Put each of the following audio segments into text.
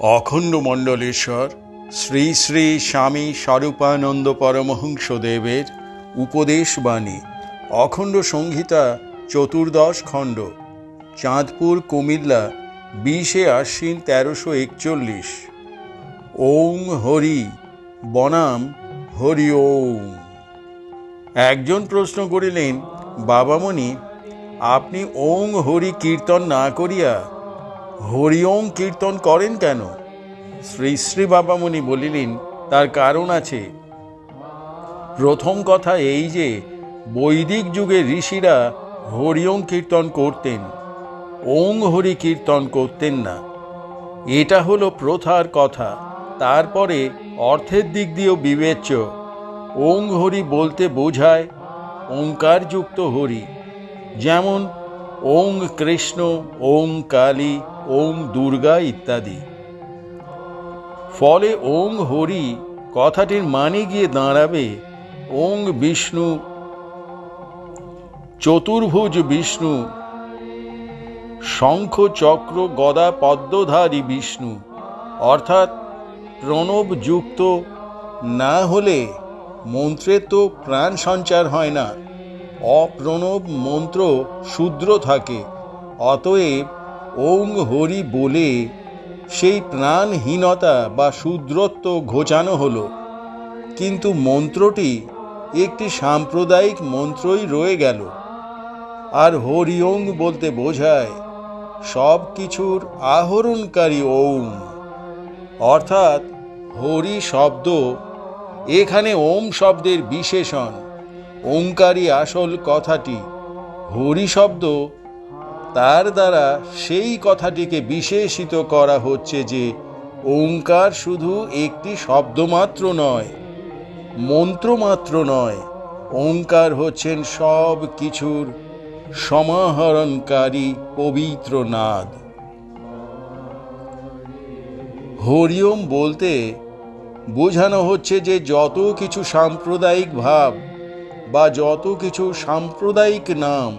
অখণ্ড মণ্ডলেশ্বর, শ্রী শ্রী স্বামী স্বরূপানন্দ পরমহংসদেবের উপদেশবাণী অখণ্ড সংহিতা চতুর্দশ খণ্ড, চাঁদপুর, কুমিল্লা, বিশে আশ্বিন তেরোশো একচল্লিশ। ওং হরি, বনাম হরি ওং একজন প্রশ্ন করিলেন, বাবামণি, আপনি ওং হরি কীর্তন না করিয়া হরি ওং কীর্তন করেন কেন? শ্রী শ্রী বাবামণি বলিলেন, তার কারণ আছে। প্রথম কথা এই যে, বৈদিক যুগে ঋষিরা হরি ওং কীর্তন করতেন, ওং হরি কীর্তন করতেন না। এটা হলো প্রথার কথা। তারপরে অর্থের দিক দিয়েও বিবেচ্য। ওং হরি বলতে বোঝায় ওঙ্কারযুক্ত হরি। যেমন, ওং কৃষ্ণ, ওং কালী ওং দুর্গা ইত্যাদি। ফলে ওং হরি কথাটির মানে গিয়ে দাঁড়াবে, ওং বিষ্ণু, চতুর্ভুজ বিষ্ণু শঙ্খ চক্র গদা পদ্মধারী বিষ্ণু। অর্থাৎ প্রণবযুক্ত না হলে মন্ত্রের তো প্রাণ সঞ্চার হয় না। অপ্রণব মন্ত্র শূদ্র থাকে, অতএব ওং হরি বলে, সেই প্রাণহীনতা বা শূদ্রত্ব ঘোচানো হলো। কিন্তু মন্ত্রটি একটি সাম্প্রদায়িক মন্ত্রই রয়ে গেল। আর হরি ওং বলতে বোঝায়, সব কিছুর আহরণকারী ওং অর্থাৎ হরি শব্দ এখানে ওম শব্দের বিশেষণ। ওঙ্কারী আসল কথাটি হরি শব্দ তার দ্বারা সেই কথাটিকে বিশেষিত করা হচ্ছে যে ওঙ্কার শুধু একটি শব্দমাত্র নয়, মন্ত্রমাত্র নয়, ওঙ্কার হচ্ছেন সব কিছুর সমাহরণকারী পবিত্র নাদ। হরিওম বলতে বোঝানো হচ্ছে যে যত কিছু সাম্প্রদায়িক ভাব বা যত কিছু সাম্প্রদায়িক নাম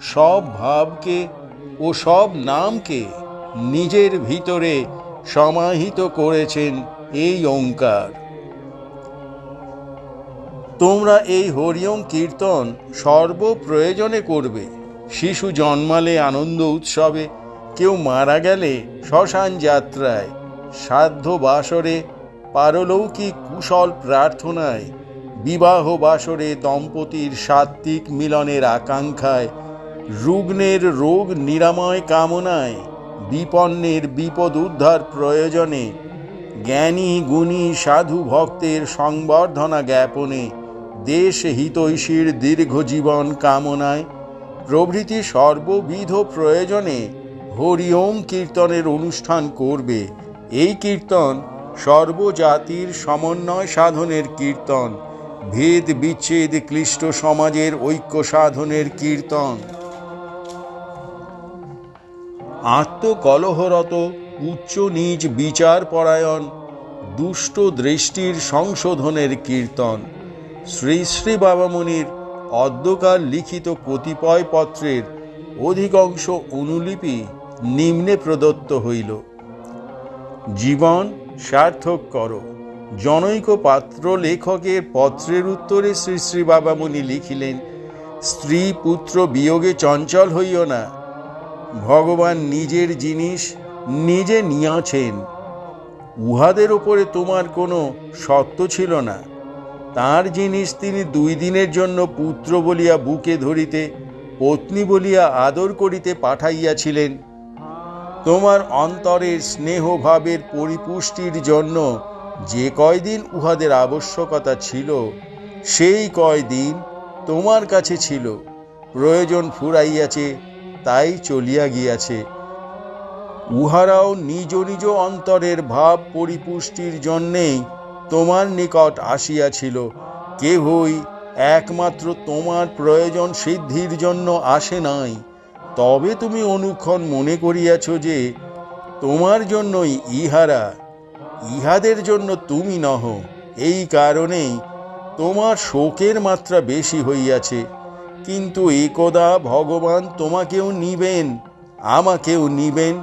সব ভাবকে ও সব নামকে নিজের ভিতরে সমাহিত করেছেন এই ওঙ্কার। তোমরা এই হরিওম কীর্তন সর্বপ্রয়োজনে করবে। শিশু জন্মালে আনন্দ উৎসবে, কেউ মারা গেলে শ্মশান যাত্রায়, সাধ্য বাসরে পারলৌকিক কুশল প্রার্থনায়, বিবাহ বাসরে দম্পতির সাত্ত্বিক মিলনের আকাঙ্ক্ষায় রুগ্নের রোগ নিরাময় কামনায়, বিপন্নের বিপদ উদ্ধার প্রয়োজনে, জ্ঞানী, গুণী, সাধু ভক্তের সংবর্ধনা জ্ঞাপনে, দেশ হিতৈষীর দীর্ঘ জীবন কামনায়, প্রভৃতি সর্ববিধ প্রয়োজনে হরিওম কীর্তনের অনুষ্ঠান করবে। এই কীর্তন সর্বজাতির সমন্বয় সাধনের কীর্তন, ভেদ বিচ্ছেদ ক্লিষ্ট সমাজের ঐক্য সাধনের কীর্তন। আত্মকলহরত উচ্চ নিজ বিচার পরায়ণ দুষ্ট দৃষ্টির সংশোধনের কীর্তন। শ্রী শ্রী বাবামণির অদ্যকাল লিখিত কতিপয় পত্রের অধিকাংশ অনুলিপি নিম্নে প্রদত্ত হইল। জীবন সার্থক কর। জনৈক পাত্র লেখকের পত্রের উত্তরে শ্রী শ্রী বাবামণি লিখিলেন, স্ত্রী পুত্র বিয়োগে চঞ্চল হইও না। ভগবান নিজের জিনিস নিজে নিয়াছেন। উহাদের ওপরে তোমার কোনো সত্য ছিল না। তার জিনিস তিনি দুই দিনের জন্য পুত্র বলিয়া বুকে ধরিতে, পত্নী বলিয়া আদর করিতে পাঠাইয়াছিলেন। তোমার অন্তরের স্নেহভাবের পরিপুষ্টির জন্য যে কয়দিন উহাদের আবশ্যকতা ছিল, সেই কয়দিন তোমার কাছে ছিল। প্রয়োজন ফুরাইয়াছে তাই চলিয়া গিয়াছে। উহারাও নিজ নিজ অন্তরের ভাব পরিপুষ্টির জন্যেই তোমার নিকট আসিয়াছিল। কেহই একমাত্র তোমার প্রয়োজন সিদ্ধির জন্য আসে নাই। তবে তুমি অনুক্ষণ মনে করিয়াছ যে তোমার জন্যই ইহারা, ইহাদের জন্য তুমি নহ। এই কারণেই তোমার শোকের মাত্রা বেশি হইয়াছে। কিন্তু একদা ভগবান তোমাকেও নিবেন, আমাকেও নিবেন।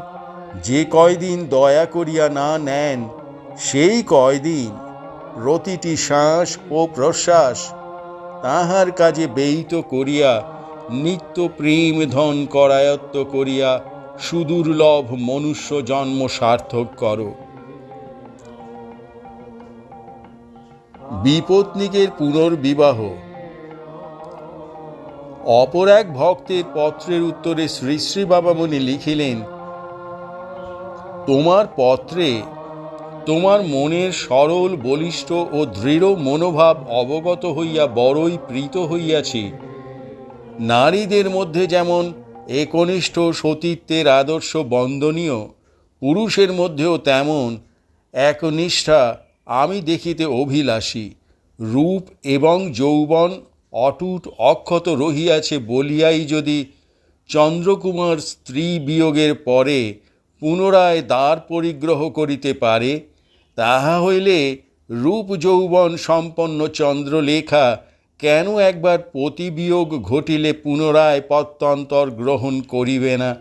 যে কয়দিন দয়া করিয়া না নেন, সেই কয়দিন প্রতিটি শ্বাস ও প্রশ্বাস তাহার কাজে ব্যয়িত করিয়া নিত্য প্রেম ধন করায়ত্ত করিয়া সুদুর্লভ মনুষ্য জন্ম সার্থক করো। বিপত্নিকের পুনর্বিবাহ অপর এক ভক্তের পত্রের উত্তরে শ্রী শ্রী বাবামণি লিখিলেন, তোমার পত্রে তোমার মনের সরল, বলিষ্ঠ ও দৃঢ় মনোভাব অবগত হইয়া বড়ই প্রীত হইয়াছি। নারীদের মধ্যে যেমন একনিষ্ঠ সতীত্বের আদর্শ বন্দনীয়, পুরুষের মধ্যেও তেমন একনিষ্ঠা আমি দেখিতে অভিলাষী। রূপ এবং যৌবন অটুট অক্ষত রহিয়াছে বলিয়াই যদি চন্দ্রকুমার স্ত্রী বিয়োগের পরে পুনরায় দ্বার পরিগ্রহ করিতে পারে, তাহা হইলে রূপ যৌবন সম্পন্ন চন্দ্রলেখা কেন একবার প্রতিবিয়োগ ঘটিলে পুনরায় পত্তন্তর গ্রহণ করিবে না?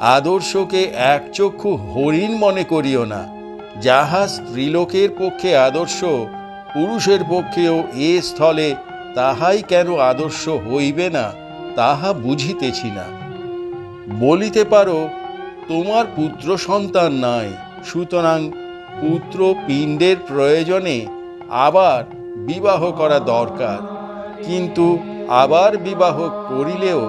আদর্শকে একচক্ষু হরিণ মনে করিও না, যাহা স্ত্রীলোকের পক্ষে আদর্শ, পুরুষের পক্ষেও এ স্থলে তাহাই কেন আদর্শ হইবে না, তাহা বুঝিতেছি না। বলিতে পারো, তোমার পুত্র সন্তান নাই, সুতরাং পুত্র পিণ্ডের প্রয়োজনে আবার বিবাহ করা দরকার। কিন্তু আবার বিবাহ করিলেও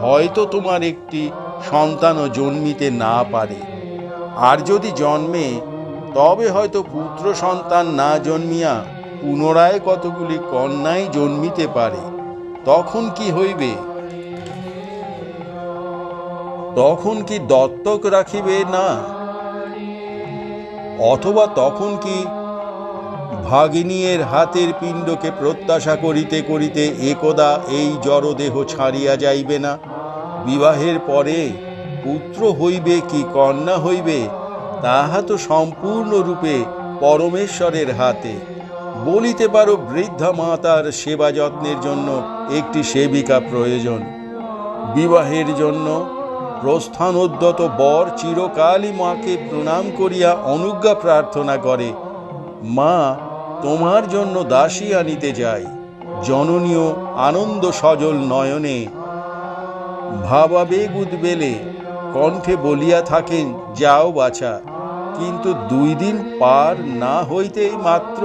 হয়তো তোমার একটি সন্তানও জন্মিতে না পারে। আর যদি জন্মে, তবে হয়তো পুত্র সন্তান না জন্মিয়া পুনরায় কতগুলি কন্যাই জন্মিতে পারে, তখন কি হইবে? তখন কি দত্তক রাখিবে না? অথবা তখন কি ভাগিনীর হাতের পিণ্ডকে প্রত্যাশা করিতে করিতে একদা এই জড়দেহ ছাড়িয়া যাইবে না? বিবাহের পরে পুত্র হইবে কি কন্যা হইবে, তাহা তো সম্পূর্ণরূপে পরমেশ্বরের হাতে। বলিতে পারো বৃদ্ধা মাতার সেবা যত্নের জন্য একটি সেবিকা প্রয়োজন। বিবাহের জন্য প্রস্থানোদ্যত বর চিরকালই মাকে প্রণাম করিয়া অনুজ্ঞা প্রার্থনা করে। মা, তোমার জন্য দাসী আনিতে যাই জননীয় আনন্দ সজল নয়নে। ভাবাবেগ উদ্বেলে কণ্ঠে বলিয়া থাকেন, যাও বাছা, কিন্তু দুই দিন পার না হইতেই মাত্র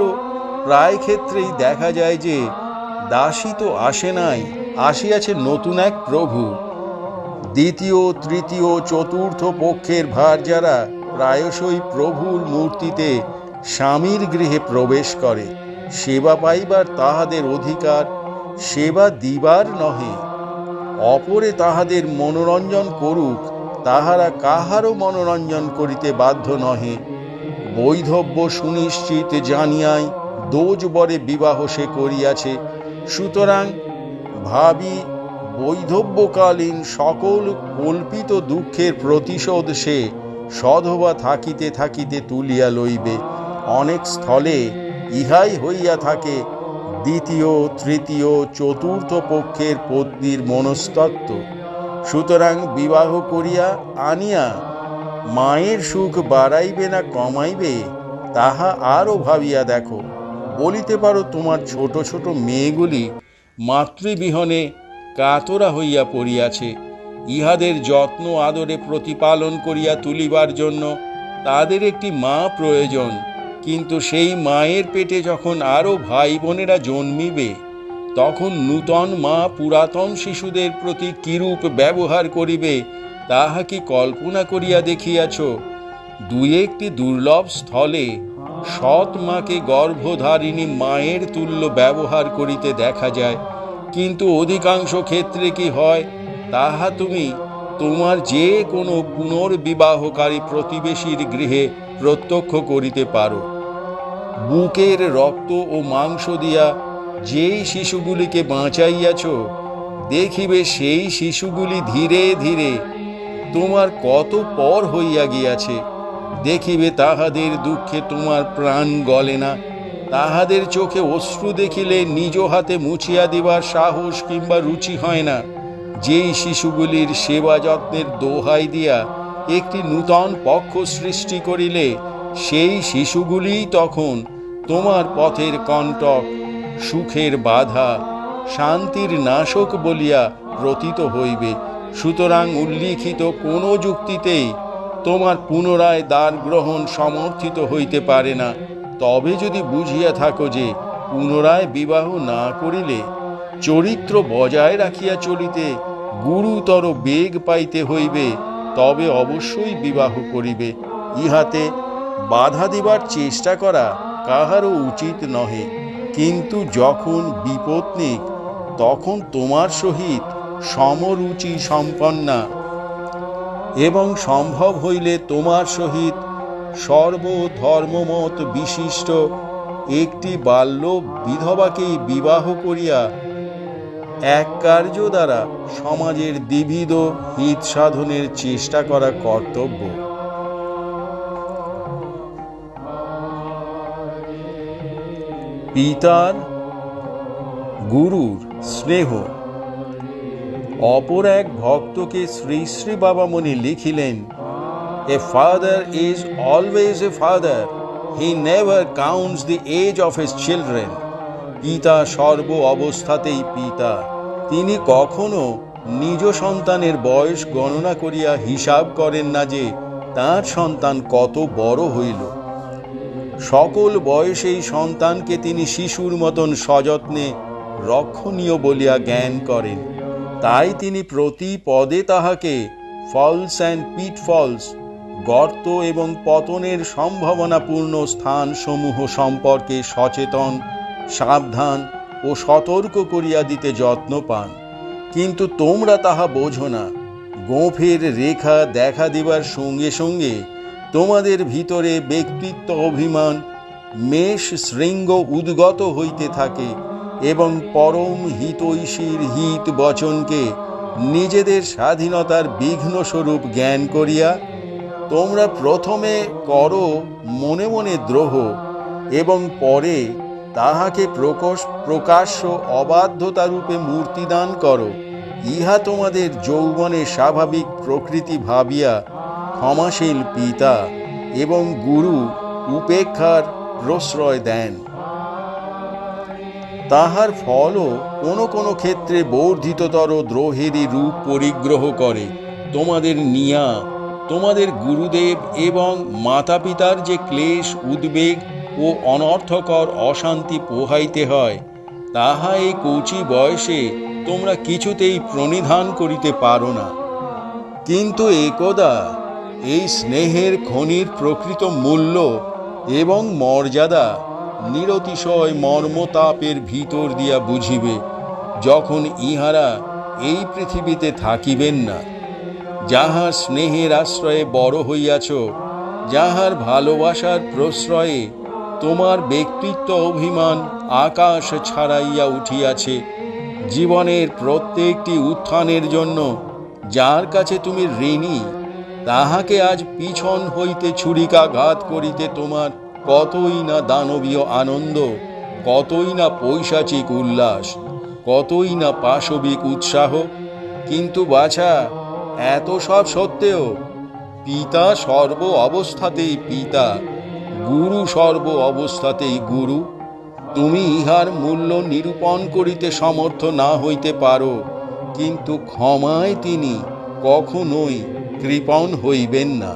প্রায় ক্ষেত্রেই দেখা যায় যে দাসী তো আসে নাই, আসিয়াছে নতুন এক প্রভু। দ্বিতীয়, তৃতীয়, চতুর্থ পক্ষের ভার যারা প্রায়শই প্রভুর মূর্তিতে স্বামীর গৃহে প্রবেশ করে, সেবা পাইবার তাহাদের অধিকার, সেবা দিবার নহে। অপরে তাহাদের মনোরঞ্জন করুক, তাহারা কাহারও মনোরঞ্জন করিতে বাধ্য নহে। বৈধব্য সুনিশ্চিত জানিয়াই দোজ বরে বিবাহ সে করিয়াছে। সুতরাং ভাবি, বৈধব্যকালীন সকল কল্পিত দুঃখের প্রতিশোধ সে সধবা থাকিতে থাকিতে তুলিয়া লইবে। অনেক স্থলে ইহাই হইয়া থাকে দ্বিতীয়, তৃতীয়, চতুর্থ পক্ষের পত্নীর মনস্তত্ত্ব। সুতরাং বিবাহ করিয়া আনিয়া মায়ের সুখ বাড়াইবে না কমাইবে, তাহা আরও ভাবিয়া দেখো। বলিতে পারো তোমার ছোট ছোট মেয়েগুলি মাতৃবিহনে কাতরা হইয়া পড়িয়াছে। ইহাদের যত্ন আদরে প্রতিপালন করিয়া তুলিবার জন্য তাদের একটি মা প্রয়োজন। কিন্তু সেই মায়ের পেটে যখন আরও ভাই বোনেরা জন্মিবে, তখন নূতন মা পুরাতন শিশুদের প্রতি কিরূপ ব্যবহার করিবে, তাহা কি কল্পনা করিয়া দেখিয়াছ? দুই একটি দুর্লভ স্থলে সৎ মাকে গর্ভধারিণী মায়ের তুল্য ব্যবহার করিতে দেখা যায়। কিন্তু অধিকাংশ ক্ষেত্রে কি হয়, তাহা তুমি তোমার যে কোনো পুনর্বিবাহকারী প্রতিবেশীর গৃহে প্রত্যক্ষ করিতে পারো। বুকের রক্ত ও মাংস দিয়া যেই শিশুগুলিকে বাঁচাইয়াছ, দেখিবে সেই শিশুগুলি ধীরে ধীরে তোমার কত পর হইয়া গিয়াছে। দেখিবে তাহাদের দুঃখে তোমার প্রাণ গলে না। তাহাদের চোখে অশ্রু দেখিলে নিজ হাতে মুছিয়া দিবার সাহস কিংবা রুচি হয় না। যেই শিশুগুলির সেবা যত্নের দোহাই দিয়া একটি নূতন পক্ষ সৃষ্টি করিলে, সেই শিশুগুলিই তখন তোমার পথের কণ্টক, সুখের বাধা, শান্তির নাশক বলিয়া প্রতীত হইবে। সুতরাং উল্লিখিত কোনো যুক্তিতেই তোমার পুনরায় দান গ্রহণ সমর্থিত হইতে পারে না। তবে যদি বুঝিয়া থাকো যে পুনরায় বিবাহ না করিলে চরিত্র বজায় রাখিয়া চলিতে গুরুতর বেগ পাইতে হইবে, তবে অবশ্যই বিবাহ করিবে। ইহাতে বাধা দিবার চেষ্টা করা কাহারও উচিত নহে। কিন্তু যখন বিপত্নিক, তখন তোমার সহিত সমরুচি সম্পন্না এবং সম্ভব হইলে তোমার সহিত সর্বধর্মমত বিশিষ্ট একটি বাল্য বিধবাকেই বিবাহ করিয়া এক কার্য দ্বারা সমাজের দ্বিবিধ হিত সাধনের চেষ্টা করা কর্তব্য। পিতার গুরুর স্নেহ। অপর এক ভক্তকে Shri Shri Babamoni লিখিলেন a father is always a father he never counts the age of his children পিতা সর্ব অবস্থাতেই পিতা। তিনি কখনো নিজ সন্তানের বয়স গণনা করিয়া হিসাব করেন না যে তার সন্তান কত বড় হইল। সকল বয়সেই সন্তানকে তিনি শিশুর মতন সযত্নে রক্ষণীয় বলিয়া জ্ঞান করেন। তাই তিনি প্রতি পদে তাহাকে ফলস অ্যান্ড পিট ফলস গর্ত এবং পতনের সম্ভাবনাপূর্ণ স্থানসমূহ সম্পর্কে সচেতন, সাবধান ও সতর্ক করিয়া দিতে যত্ন পান। কিন্তু তোমরা তাহা বোঝো না। গোঁফের রেখা দেখা দিবার সঙ্গে সঙ্গে তোমাদের ভিতরে ব্যক্তিত্ব অভিমান, মেষ শৃঙ্গ উদ্গত হইতে থাকে এবং পরম হিতৈষীর হিত বচনকে নিজেদের স্বাধীনতার বিঘ্ন স্বরূপ জ্ঞান করিয়া তোমরা প্রথমে করো মনে মনে দ্রোহ এবং পরে তাহাকে প্রকশ প্রকাশ্য অবাধ্যতা রূপে মূর্তিদান করো। ইহা তোমাদের যৌবনে স্বাভাবিক প্রকৃতি ভাবিয়া ক্ষমাশীল পিতা এবং গুরু উপেক্ষার প্রশ্রয় দেন। তাহার ফলও কোনো কোনো ক্ষেত্রে বর্ধিততর দ্রোহেরই রূপ পরিগ্রহ করে। তোমাদের নিয়া, তোমাদের গুরুদেব এবং মাতা পিতার যে ক্লেশ, উদ্বেগ ও অনর্থকর অশান্তি পোহাইতে হয়, তাহা এই কৌচি বয়সে তোমরা কিছুতেই প্রণিধান করিতে পারো না। কিন্তু একদা এই স্নেহের খনির প্রকৃত মূল্য এবং মর্যাদা নিরতিশয় মর্মতাপের ভিতর দিয়া বুঝিবে, যখন ইহারা এই পৃথিবীতে থাকিবেন না যাহার স্নেহের আশ্রয়ে বড় হইয়াছ, যাহার ভালোবাসার প্রশ্রয়ে তোমার ব্যক্তিত্ব অভিমান আকাশ ছাড়াইয়া উঠিয়াছে, জীবনের প্রত্যেকটি উত্থানের জন্য যার কাছে তুমি ঋণী, তাহাকে আজ পিছন হইতে ছুরিকাঘাত করিতে তোমার কতই না দানবীয় আনন্দ, কতই না পৈশাচিক উল্লাস, কতই না পাশবিক উৎসাহ। কিন্তু বাছা, এত সব সত্ত্বেও পিতা সর্ব অবস্থাতেই পিতা, গুরু সর্ব অবস্থাতেই গুরু। তুমি ইহার মূল্য নিরূপণ করিতে সমর্থ না হইতে পারো, কিন্তু ক্ষমায় তিনি কখনোই কৃপণ হইবেন না।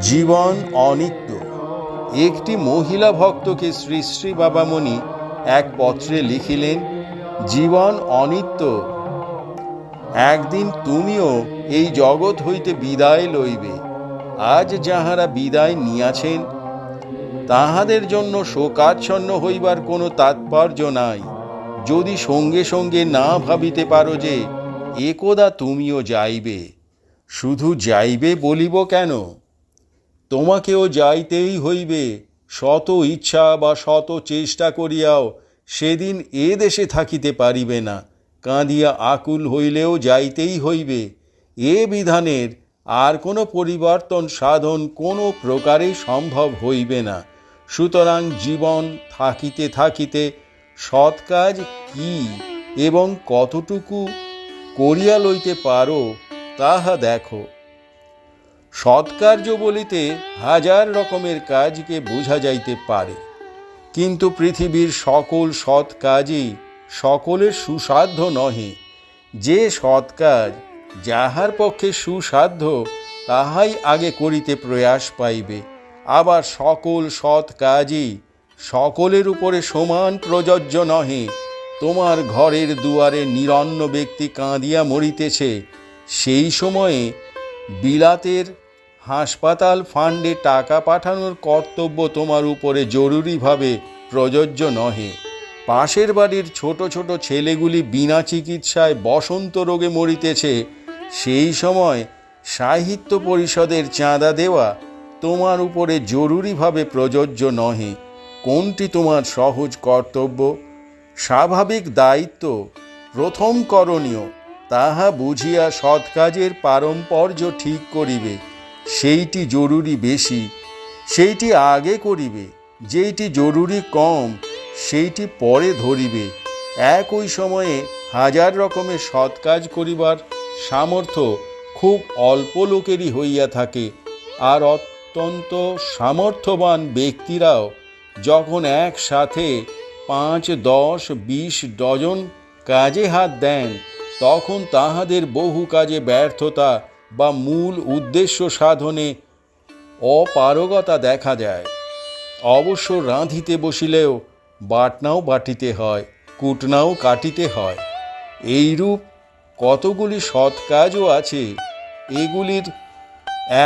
জীবন অনিত্য। একটি মহিলা ভক্তকে শ্রী শ্রী বাবামণি এক পত্রে লিখিলেন, জীবন অনিত্য। একদিন তুমিও এই জগৎ হইতে বিদায় লইবে। আজ যাহারা বিদায় নিয়াছেন, তাহাদের জন্য শোকাচ্ছন্ন হইবার কোনো তাৎপর্য নাই। যদি সঙ্গে সঙ্গে না ভাবিতে পারো যে, একদা তুমিও যাইবে। শুধু যাইবে বলিব কেন? তোমাকেও যাইতেই হইবে। শত ইচ্ছা বা শত চেষ্টা করিয়াও সেদিন এ দেশে থাকিতে পারিবে না। কাঁদিয়া আকুল হইলেও যাইতেই হইবে। এ বিধানের আর কোনো পরিবর্তন সাধন কোনো প্রকারে সম্ভব হইবে না। সুতরাং জীবন থাকিতে থাকিতে সৎ কাজ কি এবং কতটুকু করিয়া লইতে পারো, তাহা দেখো। সৎকার্য বলিতে হাজার রকমের কাজকে বোঝা যাইতে পারে। কিন্তু পৃথিবীর সকল সৎ কাজই সকলের সুসাধ্য নহে। যে সৎ কাজ যাহার পক্ষে সুসাধ্য, তাহাই আগে করিতে প্রয়াস পাইবে। আবার সকল সৎ কাজই সকলের উপরে সমান প্রযোজ্য নহে। তোমার ঘরের দুয়ারে নিরন্ন ব্যক্তি কাঁদিয়া মরিতেছে। সেই সময়ে বিলাতের হাসপাতাল ফান্ডে টাকা পাঠানোর কর্তব্য তোমার উপরে জরুরিভাবে প্রযোজ্য নহে। পাশের বাড়ির ছোট ছোট ছেলেগুলি বিনা চিকিৎসায় বসন্ত রোগে মরিতেছে, সেই সময় সাহিত্য পরিষদের চাঁদা দেওয়া তোমার উপরে জরুরিভাবে প্রযোজ্য নহে। কোনটি তোমার সহজ কর্তব্য? স্বাভাবিক দায়িত্ব প্রথম করণীয়, তাহা বুঝিয়া সৎ কাজের পারম্পর্য ঠিক করিবে। সেইটি জরুরি বেশি, সেইটি আগে করিবে, যেইটি জরুরি কম, সেইটি পরে ধরিবে। একই সময়ে হাজার রকমের সৎ কাজ করিবার সামর্থ্য খুব অল্প লোকেরই হইয়া থাকে, আর অত্যন্ত সামর্থ্যবান ব্যক্তিরাও যখন একসাথে পাঁচ, দশ, বিশ ডজন কাজে হাত দেন, তখন তাহাদের বহু কাজে ব্যর্থতা বা মূল উদ্দেশ্য সাধনে অপারগতা দেখা যায়। অবশ্য রাঁধিতে বসিলেও বাটনাও বাটিতে হয়, কুটনাও কাটিতে হয়। এইরূপ কতগুলি সৎ কাজও আছে, এগুলির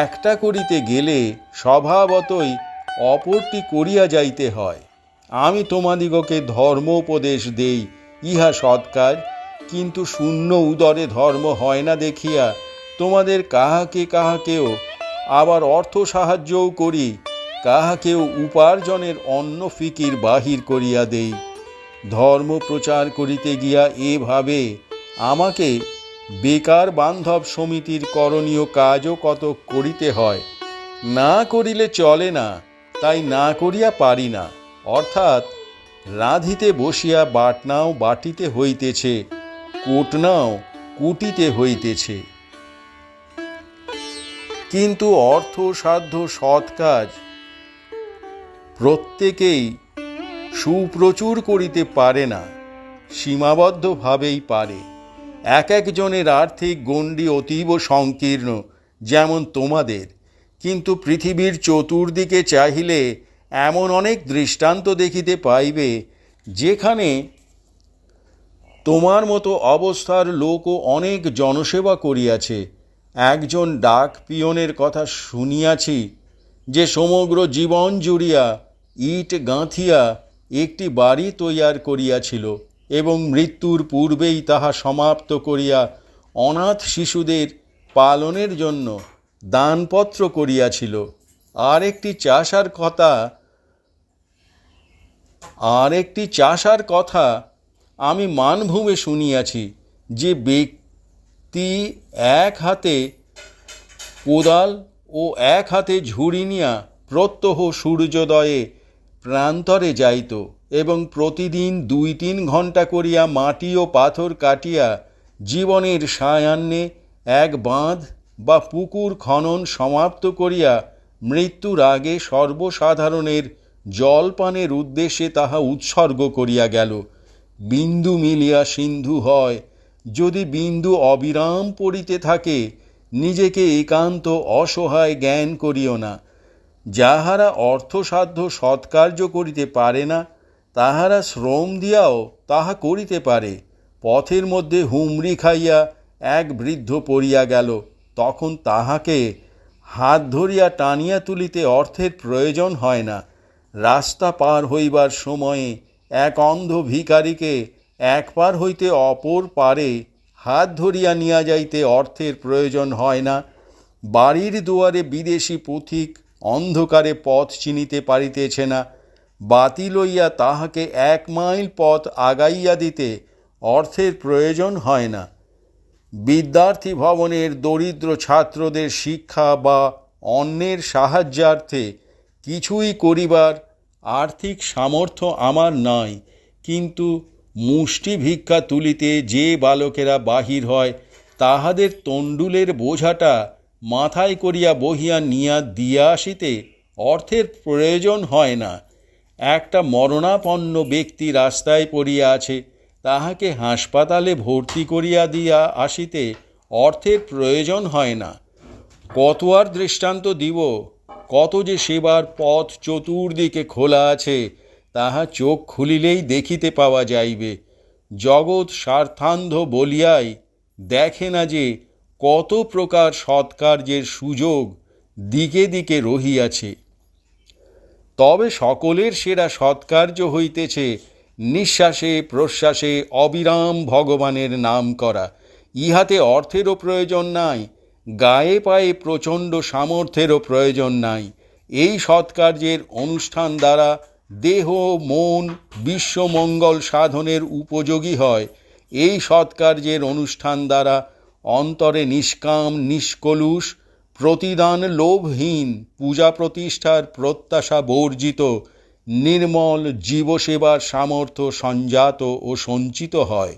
একটা করিতে গেলে স্বভাবতই অপরটি করিয়া যাইতে হয়। আমি তোমাদিগকে ধর্ম উপদেশ দেই, ইহা সৎ কাজ কিন্তু শূন্য উদরে ধর্ম হয় না দেখিয়া তোমাদের কাহাকে কাহাকেও আবার অর্থ সাহায্যও করি, কাহাকেও উপার্জনের অন্য ফিকির বাহির করিয়া দেই। ধর্ম প্রচার করিতে গিয়া এভাবে আমাকে বেকার বান্ধব সমিতির করণীয় কাজও কত করিতে হয়। না করিলে চলে না, তাই না করিয়া পারি না। অর্থাৎ রাঁধিতে বসিয়া বাটনাও বাটিতে হইতেছে, কোটনাও কুটিতে হইতেছে। কিন্তু অর্থ, সাধ্য, সৎ কাজ প্রত্যেকেই সুপ্রচুর করিতে পারে না, সীমাবদ্ধভাবেই পারে। এক একজনের আর্থিক গণ্ডি অতীব সংকীর্ণ, যেমন তোমাদের। কিন্তু পৃথিবীর চতুর্দিকে চাহিলে এমন অনেক দৃষ্টান্ত দেখিতে পাইবে, যেখানে তোমার মতো অবস্থার লোকও অনেক জনসেবা করিয়াছে। একজন ডাক পিয়নের কথা শুনিয়াছি, যে সমগ্র জীবন জুড়িয়া ইট গাঁথিয়া একটি বাড়ি তৈয়ার করিয়াছিল এবং মৃত্যুর পূর্বেই তাহা সমাপ্ত করিয়া অনাথ শিশুদের পালনের জন্য দানপত্র করিয়াছিল। আর একটি চাষার কথা আর একটি চাষার কথা আমি মানভূমে শুনিয়াছি, যে ব্যক্তি এক হাতে কোদাল ও এক হাতে ঝুড়ি নিয়া প্রত্যহ সূর্যোদয়ে প্রান্তরে যাইত এবং প্রতিদিন দুই তিন ঘণ্টা করিয়া মাটি ও পাথর কাটিয়া জীবনের সায়ান্নে এক বাঁধ বা পুকুর খনন সমাপ্ত করিয়া মৃত্যুর আগে সর্বসাধারণের জলপানের উদ্দেশ্যে তাহা উৎসর্গ করিয়া গেল। বিন্দু মিলিয়া সিন্ধু হয় যদি বিন্দু অবিরাম পড়িতে থাকে, নিজেকে একান্ত অসহায় জ্ঞান করিও না। যাহারা অর্থসাধ্য সৎকার্য করিতে পারে না, তাহারা শ্রম দিয়াও তাহা করিতে পারে। পথের মধ্যে হুমড়ি খাইয়া এক বৃদ্ধ পড়িয়া গেল, তখন তাহাকে হাত ধরিয়া টানিয়া তুলিতে অর্থের প্রয়োজন হয় না। রাস্তা পার হইবার সময়ে এক অন্ধ ভিখারিকে এক পার হইতে অপর পারে হাত ধরিয়া নিয়া যাইতে অর্থের প্রয়োজন হয় না। বাড়ির দুয়ারে বিদেশি পথিক অন্ধকারে পথ চিনিতে পারিতেছে না। বাতি লইয়া তাহাকে এক মাইল পথ আগাইয়া দিতে অর্থের প্রয়োজন হয় না। বিদ্যার্থী ভবনের দরিদ্র ছাত্রদের শিক্ষা বা অন্যের সাহায্যার্থে কিছুই করিবার আর্থিক সামর্থ্য আমার নাই। কিন্তু মুষ্টি ভিক্ষা তুলিতে যে বালকেরা বাহির হয়, তাহাদের তণ্ডুলের বোঝাটা মাথায় করিয়া বহিয়া নিয়া দিয়া আসিতে অর্থের প্রয়োজন হয় না। একটা মরণাপন্ন ব্যক্তি রাস্তায় পড়িয়া আছে, তাহাকে হাসপাতালে ভর্তি করিয়া দিয়া আসিতে অর্থের প্রয়োজন হয় না। কত আর দৃষ্টান্ত দিব, কত যে সেবার পথ চতুর্দিকে খোলা আছে তাহা চোখ খুলিলেই দেখিতে পাওয়া যাইবে। জগৎ স্বার্থান্ধ বলিয়াই দেখে না যে কত প্রকার সৎকার্যের সুযোগ দিকে দিকে রহিয়াছে। তবে সকলের সেরা সৎকার্য হইতেছে নিঃশ্বাসে প্রশ্বাসে অবিরাম ভগবানের নাম করা। ইহাতে অর্থেরও প্রয়োজন নাই, গায়ে পায়ে প্রচণ্ড সামর্থ্যেরও প্রয়োজন নাই। এই সৎকার্যের অনুষ্ঠান দ্বারা দেহ, মন, বিশ্বমঙ্গল সাধনের উপযোগী হয়। এই সৎকার্যের অনুষ্ঠান দ্বারা অন্তরে নিষ্কাম, নিষ্কলুষ, প্রতিদান লোভহীন পূজা প্রতিষ্ঠার প্রত্যাশা বর্জিত, নির্মল জীবসেবার সামর্থ্য সঞ্জাত ও সঞ্চিত হয়।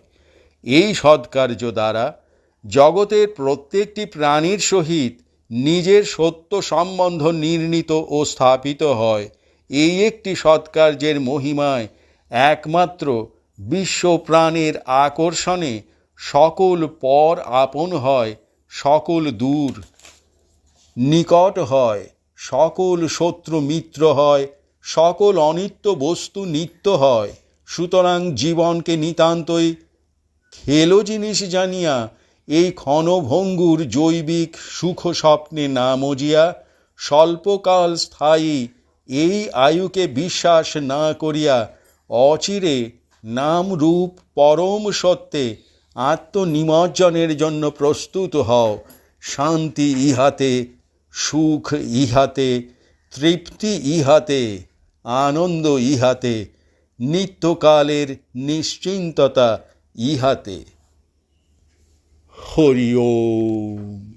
এই সৎকার্য দ্বারা জগতের প্রত্যেকটি প্রাণীর সহিত নিজের সত্য সম্বন্ধ নির্ণীত ও স্থাপিত হয়। এই একটি সৎকার্যের মহিমায় একমাত্র বিশ্ব প্রাণের আকর্ষণে সকল পর আপন হয়, সকল দূর নিকট হয়, সকল শত্রু মিত্র হয়, সকল অনিত্য বস্তু নিত্য হয়। সুতরাং জীবনকে নিতান্তই খেলো জিনিস জানিয়া এই ক্ষণভঙ্গুর জৈবিক সুখ স্বপ্নে না মজিয়া, স্বল্পকাল স্থায়ী এই আয়ুকে বিশ্বাস না করিয়া অচিরে নাম রূপ পরম সত্যে আত্মনিমজ্জনের জন্য প্রস্তুত হও। শান্তি ইহাতে, সুখ ইহাতে, তৃপ্তি ইহাতে, আনন্দ ইহাতে, নিত্যকালের নিশ্চিন্ততা ইহাতে। হরি ওম।